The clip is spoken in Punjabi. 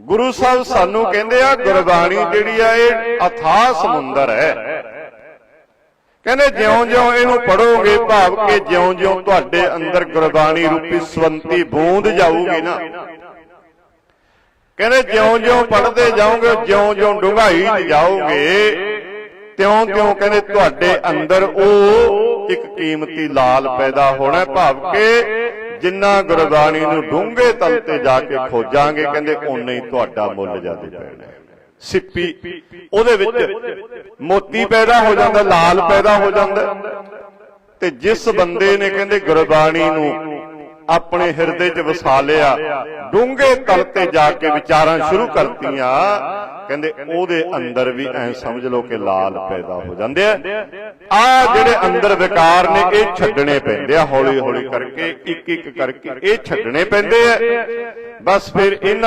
ਗੁਰੂ ਸਾਹਿਬ ਸਾਨੂੰ ਕਹਿੰਦੇ ਆ, ਗੁਰਬਾਣੀ ਜਿਹੜੀ ਆ, ਇਹ ਅਥਾਹ ਸਮੁੰਦਰ ਹੈ। ਕਹਿੰਦੇ ਜਿਉਂ-ਜਿਉਂ ਇਹਨੂੰ ਪੜੋਗੇ ਭਾਵ ਕਿ ਜਿਉਂ-ਜਿਉਂ ਤੁਹਾਡੇ ਅੰਦਰ ਗੁਰਬਾਣੀ ਰੂਪੀ ਸਵੰਤੀ ਬੂੰਦ ਜਾਊਗੀ ਨਾ। ਕਹਿੰਦੇ ਜਿਉਂ-ਜਿਉਂ ਪੜਦੇ ਜਾਓਗੇ, ਜਿਉਂ-ਜਿਉਂ ਡੂੰਘਾਈ ਜਾਓਗੇ, ਤਿਉਂ-ਤਿਉਂ ਕਹਿੰਦੇ ਤੁਹਾਡੇ ਅੰਦਰ ਉਹ ਇੱਕ ਕੀਮਤੀ ਲਾਲ ਪੈਦਾ ਹੋਣਾ, ਭਾਵ ਕਿ ਜਿੰਨਾ ਗੁਰਬਾਣੀ ਨੂੰ ਡੂੰਘੇ ਤਲ ਤੇ ਜਾ ਕੇ ਖੋਜਾਂਗੇ, ਕਹਿੰਦੇ ਉਨਾ ਹੀ ਤੁਹਾਡਾ ਮੁੱਲ ਜ਼ਿਆਦਾ ਪੈਣਾ ਸਿੱਪੀ, ਉਹਦੇ ਵਿੱਚ ਮੋਤੀ ਪੈਦਾ ਹੋ ਜਾਂਦਾ, ਲਾਲ ਪੈਦਾ ਹੋ ਜਾਂਦਾ। ਤੇ ਜਿਸ ਬੰਦੇ ਨੇ ਕਹਿੰਦੇ ਗੁਰਬਾਣੀ ਨੂੰ ਆਪਣੇ ਹਿਰਦੇ 'ਚ ਵਸਾ ਲਿਆ। ਡੂੰਘੇ ਤਲ ਤੇ ਜਾ ਕੇ ਵਿਚਾਰਾਂ ਸ਼ੁਰੂ ਕਰਤੀਆਂ। ਕਹਿੰਦੇ ਉਹਦੇ ਅੰਦਰ ਵੀ ਐ ਸਮਝ ਲਓ ਕਿ ਲਾਲ ਪੈਦਾ ਹੋ ਜਾਂਦੇ ਆ। ਆ ਜਿਹੜੇ ਅੰਦਰ ਵਿਕਾਰ ਨੇ, ਇਹ ਛੱਡਣੇ ਪੈਂਦੇ ਆ ਹੌਲੀ ਹੌਲੀ ਕਰਕੇ ਇੱਕ ਇੱਕ ਕਰਕੇ ਇਹ ਛੱਡਣੇ ਪੈਂਦੇ ਆ। ਬਸ ਫਿਰ ਇਹਨਾਂ